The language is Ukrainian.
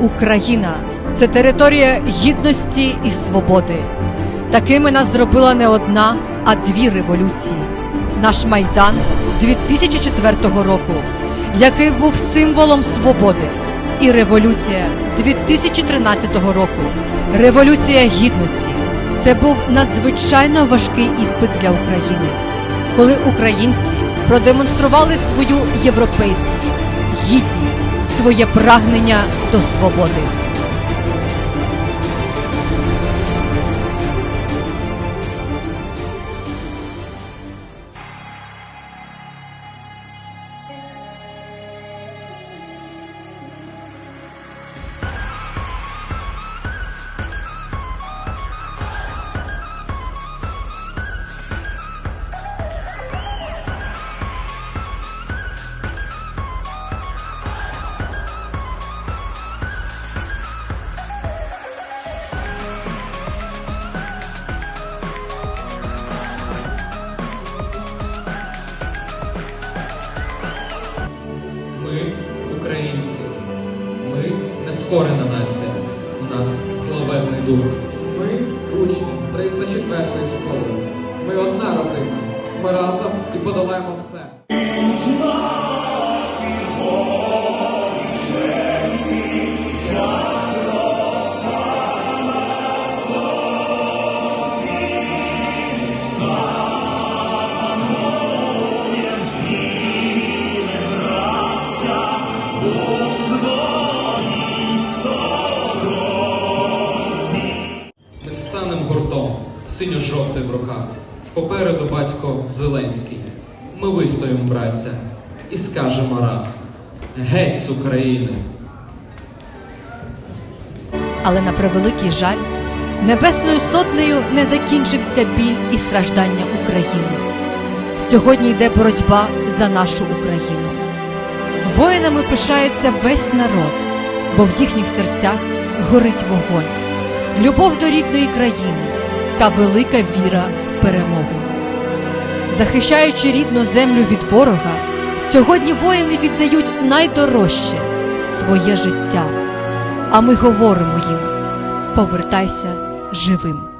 Україна це територія гідності і свободи. Такими нас зробила не одна, а дві революції. Наш майдан 2004 року, який був символом свободи, і революція 2013 року, революція гідності. Це був надзвичайно важкий іспит для України, коли українці продемонстрували свою європейськість, гідність, своє прагнення до свободи. Ми українці. Ми нескорена нація. У нас славетний дух. Ми учні 304-ї школи. Ми одна родина. Ми разом і подолаємо все. Ми станем гуртом, синьо-жовтий в руках. Попереду батько Зеленський. Ми вистоїмо, браття, і скажемо раз: геть з України! Але на превеликий жаль, небесною сотнею не закінчився біль і страждання України. Сьогодні йде боротьба за нашу Україну. Воїнами пишається весь народ, бо в їхніх серцях горить вогонь, любов до рідної країни та велика віра в перемогу. Захищаючи рідну землю від ворога, сьогодні воїни віддають найдорожче своє життя. А ми говоримо їм: повертайся живим.